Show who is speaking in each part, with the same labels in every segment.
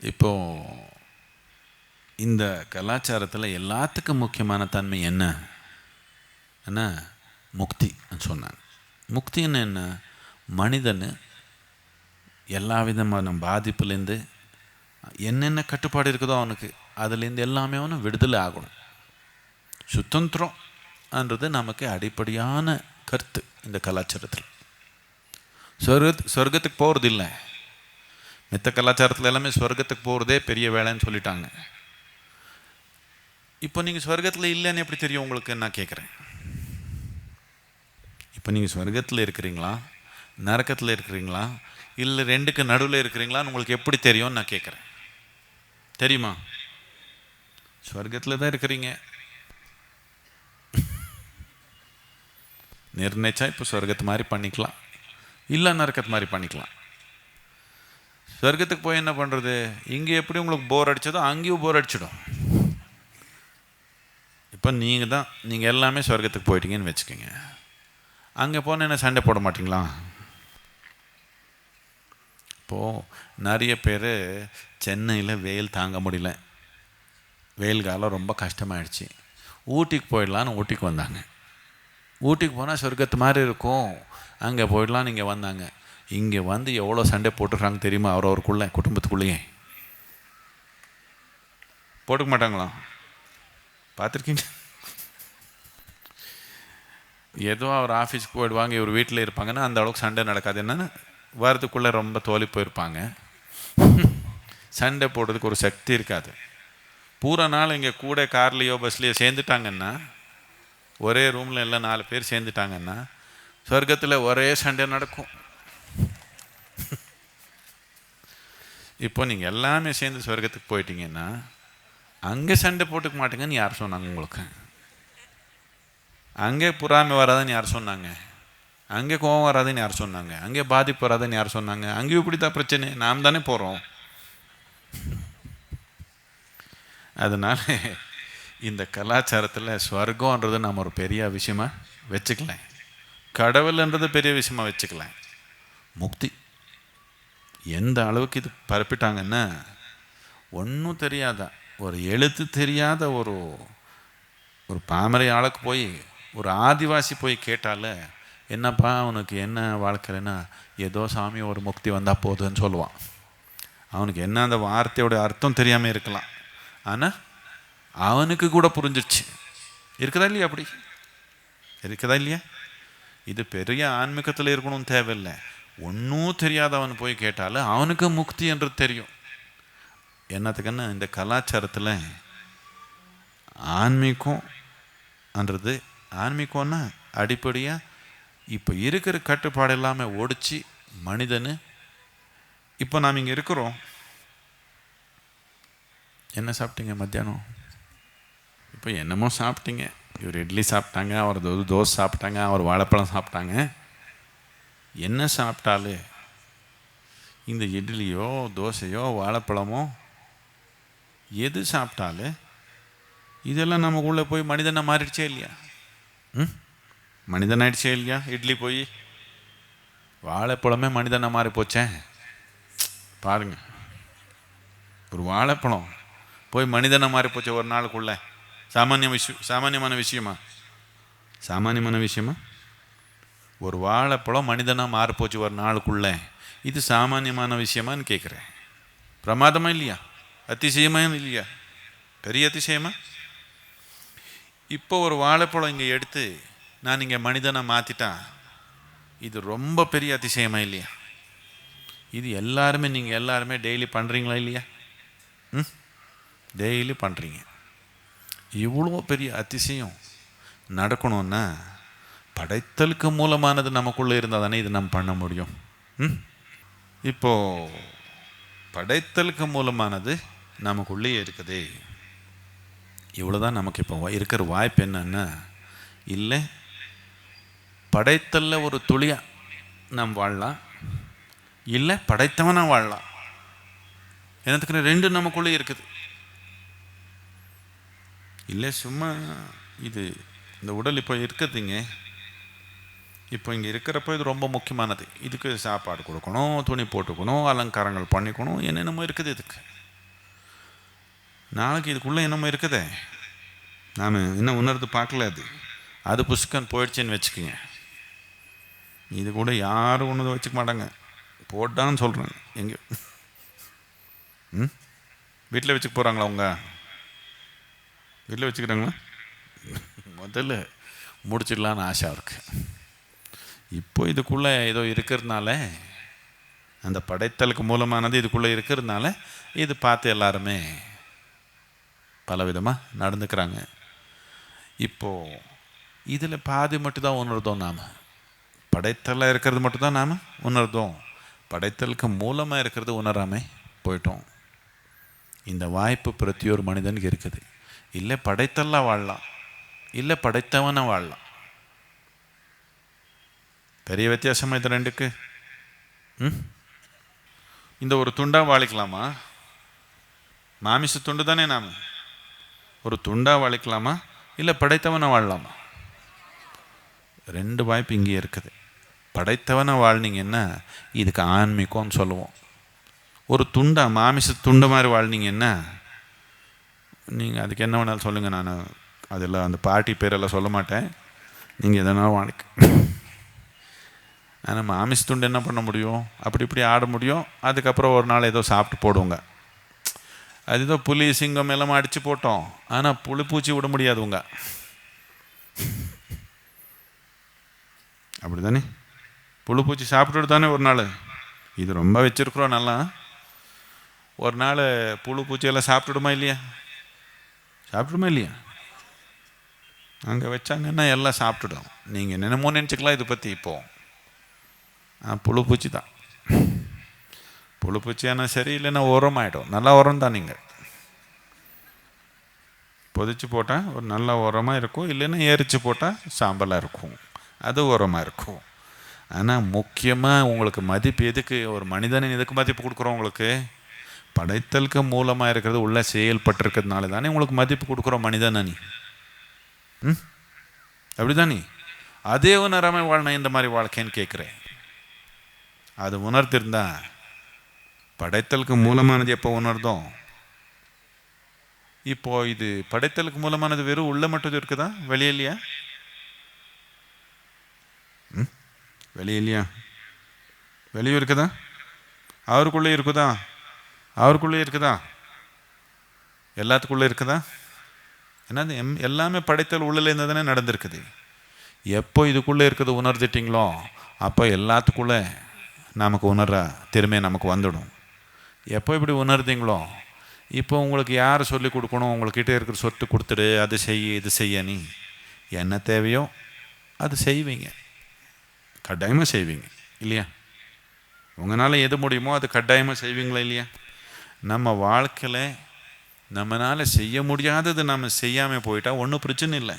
Speaker 1: இப்போ இந்த கலாச்சாரத்தில் எல்லாத்துக்கும் முக்கியமான தன்மை என்ன? என்ன? முக்தி சொன்னாங்க. முக்தின்னு என்ன? மனிதன் எல்லா விதமான பாதிப்புலேருந்து என்னென்ன கட்டுப்பாடு இருக்குதோ அவனுக்கு அதுலேருந்து எல்லாமே அவனும் விடுதலை ஆகணும். சுதந்திரம்ன்றது நமக்கு அடிப்படையான கருத்து இந்த கலாச்சாரத்தில். சொர்க்க சொர்க்கத்துக்கு போகிறது இல்லை மித்த கலாச்சாரத்தில் எல்லாமே சொர்க்கத்துக்கு போகிறதே பெரிய வேலைன்னு சொல்லிட்டாங்க. இப்போ நீங்கள் சொர்க்கத்தில் இல்லைன்னு எப்படி தெரியும் உங்களுக்கு? நான் கேட்குறேன் இப்போ நீங்கள் ஸ்வர்க்கத்தில் இருக்கிறீங்களா? நரக்கத்தில் இருக்கிறீங்களா? இல்லை ரெண்டுக்கு நடுவில் இருக்கிறீங்களான்னு உங்களுக்கு எப்படி தெரியும்னு நான் கேட்குறேன் தெரியுமா? ஸ்வர்க்கத்தில் தான் இருக்கிறீங்க. நிர்ணயிச்சா இப்போ சொர்க்கத்து மாதிரி பண்ணிக்கலாம். இல்லை நரக்கத்து மாதிரி பண்ணிக்கலாம். சொர்க்கத்துக்கு போய் என்ன பண்ணுறது இங்கே எப்படி உங்களுக்கு போர் அடித்ததோ அங்கேயும் போர் அடிச்சிடும். இப்போ நீங்கள் தான் நீங்கள் எல்லாமே சொர்க்கத்துக்கு போயிட்டீங்கன்னு வச்சுக்கோங்க. அங்கே போனால் என்ன சண்டை போட மாட்டிங்களா? இப்போது நிறைய பேர் சென்னையில் வெயில் தாங்க முடியல. வெயில் காலம் ரொம்ப கஷ்டமாயிடுச்சு. ஊட்டிக்கு போயிடலான்னு ஊட்டிக்கு வந்தாங்க. ஊட்டிக்கு போனால் சொர்க்கத்து மாதிரி இருக்கும். அங்கே போயிடலான்னு இங்கே வந்தாங்க. இங்கே வந்து எவ்வளோ சண்டை போட்டுடுறாங்க தெரியுமா? அவரவருக்குள்ளே குடும்பத்துக்குள்ளேயே. போட்டுக்க மாட்டாங்களா? பார்த்துருக்கீங்க? ஏதோ அவர் ஆஃபீஸ்க்கு போயிடுவாங்க இவர் வீட்டில் இருப்பாங்கன்னா அந்த அளவுக்கு சண்டை நடக்காது. என்னென்னா வரதுக்குள்ளே ரொம்ப தோலி போயிருப்பாங்க. சண்டை போடுறதுக்கு ஒரு சக்தி இருக்காது. பூரா நாள் இங்கே கூட கார்லேயோ பஸ்லேயோ சேர்ந்துட்டாங்கன்னா ஒரே ரூமில் எல்லாம் நாலு பேர் சேர்ந்துட்டாங்கன்னா சொர்க்கத்தில் ஒரே சண்டை நடக்கும். இப்போ நீங்கள் எல்லாமே சேர்ந்து சொர்க்கத்துக்கு போயிட்டீங்கன்னா அங்கே சண்டை போட்டுக்க மாட்டேங்கன்னு யார் சொன்னாங்க உங்களுக்கு? அங்கே புறாமை வராதுன்னு யார் சொன்னாங்க? அங்கே கோவம் வராதுன்னு யார் சொன்னாங்க? அங்கே பாதிப்பு வராதுன்னு யார் சொன்னாங்க? அங்கேயும் இப்படி தான் பிரச்சனை. நாம் தானே போகிறோம் அதனால இந்த கலாச்சாரத்தில் ஸ்வர்க்கன்றது நம்ம ஒரு பெரிய விஷயமாக வச்சுக்கலாம் கடவுள்ன்றது பெரிய விஷயமா வச்சுக்கலாம் முக்தி. எந்த அளவுக்கு இது பரப்பிட்டாங்கன்னா ஒன்றும் தெரியாத ஒரு எழுத்து தெரியாத ஒரு ஒரு பாமரை ஆளுக்கு போய் ஒரு ஆதிவாசி போய் கேட்டால என்னப்பா அவனுக்கு என்ன வாழ்க்கைன்னா ஏதோ சாமி ஒரு முக்தி வந்தால் போதுன்னு சொல்லுவான். அவனுக்கு என்ன அந்த வார்த்தையோட அர்த்தம் தெரியாமல் இருக்கலாம். ஆனால் அவனுக்கு கூட புரிஞ்சிடுச்சு இருக்குதா இல்லையா அப்படி? இருக்குதா இல்லையா? இது பெரிய ஆன்மீகத்தில் இருக்கணும்னு தேவையில்லை. ஒன்றும் தெரியாதவன் போய் கேட்டாலும் அவனுக்கு முக்தி என்று தெரியும். என்னத்துக்குன்னு இந்த கலாச்சாரத்தில் ஆன்மீகம்ன்றது ஆன்மீகம்னா அடிப்படையாக இப்போ இருக்கிற கட்டுப்பாடு இல்லாமல் ஒடிச்சு மனிதனு. இப்போ நாம் இங்கே இருக்கிறோம். என்ன சாப்பிட்டீங்க மத்தியானம்? இப்போ என்னமோ சாப்பிட்டீங்க. இவர் இட்லி சாப்பிட்டாங்க அவர் தோசை சாப்பிட்டாங்க அவர் வாழைப்பழம் சாப்பிட்டாங்க. என்ன சாப்பிட்டாலே? இந்த இட்லியோ தோசையோ வாழைப்பழமோ எது சாப்பிட்டாலே இதெல்லாம் நமக்குள்ளே போய் மனிதனை மாறிடுச்சே இல்லையா? ம்? மனிதன் ஆயிடுச்சே இல்லையா? இட்லி போய். வாழைப்பழமே மனிதனை மாறி போச்சேன் பாருங்க. ஒரு வாழைப்பழம் போய் மனிதனை மாறி போச்சு ஒரு நாளுக்குள்ள. சாமானிய விஷயம் சாமானியமான விஷயமா? சாமானியமான விஷயமா? ஒரு வாழைப்பழம் மனிதனாக மாறி போச்சு ஒரு நாளுக்குள்ளே. இது சாமானியமான விஷயமான்னு கேட்குறேன். பிரமாதமாக இல்லையா? அதிசயமா இல்லையா? பெரிய அதிசயமா? இப்போ ஒரு வாழைப்பழம் இங்கே எடுத்து நான் இங்கே மனிதனை மாற்றிட்டா இது ரொம்ப பெரிய அதிசயமா இல்லையா? இது எல்லாருமே நீங்கள் எல்லாருமே டெய்லி பண்ணுறீங்களா இல்லையா? ம்? டெய்லி பண்ணுறீங்க இவ்வளோ பெரிய அதிசயம் நடக்கணும்னா படைத்தலுக்கு மூலமானது நமக்குள்ளே இருந்தால் தானே இது நம்ம பண்ண முடியும். ம்? இப்போது படைத்தலுக்கு மூலமானது நமக்குள்ளேயே இருக்குது. இவ்வளோதான் நமக்கு இப்போ இருக்கிற வாய்ப்பு என்னன்னா இல்லை படைத்தல்ல ஒரு துளியாக நாம் வாழலாம் இல்லை படைத்தவனாக வாழலாம். என்னத்துக்கு ரெண்டு நமக்குள்ளே இருக்குது. இல்லை சும்மா இது இந்த உடல் இப்போ இருக்குதுங்க இப்போ இங்கே இருக்கிறப்போ இது ரொம்ப முக்கியமானது. இதுக்கு சாப்பாடு கொடுக்கணும் துணி போட்டுக்கணும் அலங்காரங்கள் பண்ணிக்கணும் என்னென்னமோ இருக்குது இதுக்கு. நாளைக்கு இதுக்குள்ளே என்னமோ இருக்குதே. நாம் இன்னும் உணர்ந்து பார்க்கல அது. அது புஷ்கன் போயிடுச்சுன்னு வச்சுக்கோங்க. இது கூட யாரும் ஒன்று வச்சுக்க மாட்டாங்க. போட்டான்னு சொல்கிறேன் எங்கே ம்? வீட்டில் வச்சுக்க போகிறாங்களா அவங்க வீட்டில் வச்சுக்கிறாங்களா? முதல்ல முடிச்சிடலான்னு ஆசை இருக்குது இப்போ இதுக்குள்ளே ஏதோ இருக்கிறதுனால அந்த படைத்தலுக்கு மூலமானது இதுக்குள்ளே இருக்கிறதுனால இது பார்த்து எல்லாருமே பலவிதமாக நடந்துக்கிறாங்க. இப்போது இதில் பாதி மட்டும்தான் உணர்ந்தோம் நாம். படைத்தலில் இருக்கிறது மட்டும்தான் நாம் உணர்ந்தோம். படைத்தலுக்கு மூலமாக இருக்கிறது உணராமல் போயிட்டோம். இந்த வாய்ப்பு பிரத்தியொரு ஒரு மனிதனுக்கு இருக்குது. இல்லை படைத்தல்லாம் வாழலாம். இல்லை படைத்தவனை வாழலாம். பெரிய வித்தியாசமா இது ரெண்டுக்கு? ம்? இந்த ஒரு துண்டாக வாழிக்கலாமா மாமிச துண்டு தானே நாம்? ஒரு துண்டாக வாழிக்கலாமா இல்லை படைத்தவனை வாழலாமா? ரெண்டு வாய்ப்பு இங்கே இருக்குது. படைத்தவனை வாழ்னீங்கன்னா இதுக்கு ஆன்மீகம்னு சொல்லுவோம். ஒரு துண்டா மாமிச துண்டு மாதிரி வாழ்னீங்கன்னா நீங்கள் அதுக்கு என்ன வேணாலும் சொல்லுங்கள் நான் அதில் அந்த பாட்டி பேரெல்லாம் சொல்ல மாட்டேன். நீங்கள் எதனாலும் வாழ்க்கை ஆனால் மாமிச துண்டு என்ன பண்ண முடியும்? அப்படி இப்படி ஆட முடியும். அதுக்கப்புறம் ஒரு நாள் ஏதோ சாப்பிட்டு போடுவோங்க. அது ஏதோ புலி சிங்கம் எல்லாம் அடித்து போட்டோம். ஆனால் புளிப்பூச்சி விட முடியாது உங்க அப்படி தானே புழுப்பூச்சி சாப்பிட்டுட்டு தானே ஒரு நாள்? இது ரொம்ப வச்சுருக்குறோம் நல்லா. ஒரு நாள் புழு பூச்சியெல்லாம் சாப்பிட்டுடுமா இல்லையா? சாப்பிடுமா இல்லையா? அங்கே வச்சாங்கன்னா எல்லாம் சாப்பிட்டுடும். நீங்கள் என்னென்னமோ நினச்சிக்கலாம் இதை பற்றி இப்போ. புழு பூச்சி தான் புழு பூச்சியானா சரி இல்லைன்னா உரம் ஆகிடும் நல்லா உரம் தான் நீங்கள் பொதிச்சு போட்டால் ஒரு நல்ல உரமாக இருக்கும் இல்லைன்னா எரிச்சு போட்டால் சாம்பலாக இருக்கும் அது உரமாக இருக்கும் ஆனால் முக்கியமாக உங்களுக்கு மதிப்பு எதுக்கு ஒரு மனிதனை எதுக்கு மதிப்பு கொடுக்குறோம் உங்களுக்கு படைத்தலுக்கு மூலமாக இருக்கிறது உள்ள செயல்பட்டிருக்கிறதுனால தானே உங்களுக்கு மதிப்பு கொடுக்குறோம் மனிதனை நீ ம் அப்படிதானே அதே நிறமை வாழணும் இந்த மாதிரி வாழ்க்கைன்னு கேட்குறேன் அது உணர்த்திருந்தா படைத்தலுக்கு மூலமானது எப்போ உணர்ந்தோம் இப்போ இது படைத்தலுக்கு மூலமானது வெறும் உள்ள மட்டும் இருக்குதா? வெளியே இல்லையா? ம்? வெளியே இல்லையா? வெளியே இருக்குதா? அவருக்குள்ளே இருக்குதா? அவருக்குள்ளே இருக்குதா? எல்லாத்துக்குள்ளே இருக்குதா? என்னது? எம் எல்லாமே படைத்தல் உள்ளலேருந்து தானே நடந்திருக்குது. எப்போ இதுக்குள்ளே இருக்கிறது உணர்ந்துட்டிங்களோ அப்போ எல்லாத்துக்குள்ளே நமக்கு உணர்ற திறமை நமக்கு வந்துடும். எப்போ இப்படி உணர்ந்தீங்களோ இப்போ உங்களுக்கு யார் சொல்லி கொடுக்கணும் உங்கள்கிட்ட இருக்கிற சொத்து கொடுத்துடு அது செய்ய இது செய்ய நீ. என்ன தேவையோ அது செய்வீங்க. கட்டாயமாக செய்வீங்க. இல்லையா? உங்களால் எது முடியுமோ அது கட்டாயமாக செய்வீங்களா இல்லையா? நம்ம வாழ்க்கையில் நம்மளால் செய்ய முடியாதது நம்ம செய்யாமல் போயிட்டால் ஒன்றும் பிரச்சனை இல்லை.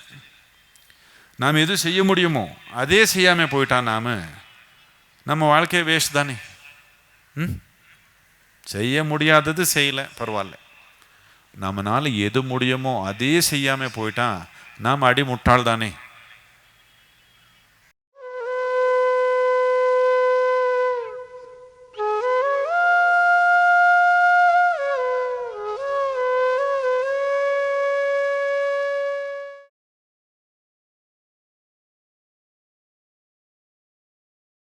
Speaker 1: நாம் எது செய்ய முடியுமோ அதே செய்யாமல் போயிட்டா நாம் நம்ம வாழ்க்கையை வேஸ்ட் தானே? ம்? செய்ய முடியாதது செய்யலை பரவாயில்ல. நம்மளால் எது முடியுமோ அதே செய்யாமல் போயிட்டான் நாம் அடி முட்டாள் தானே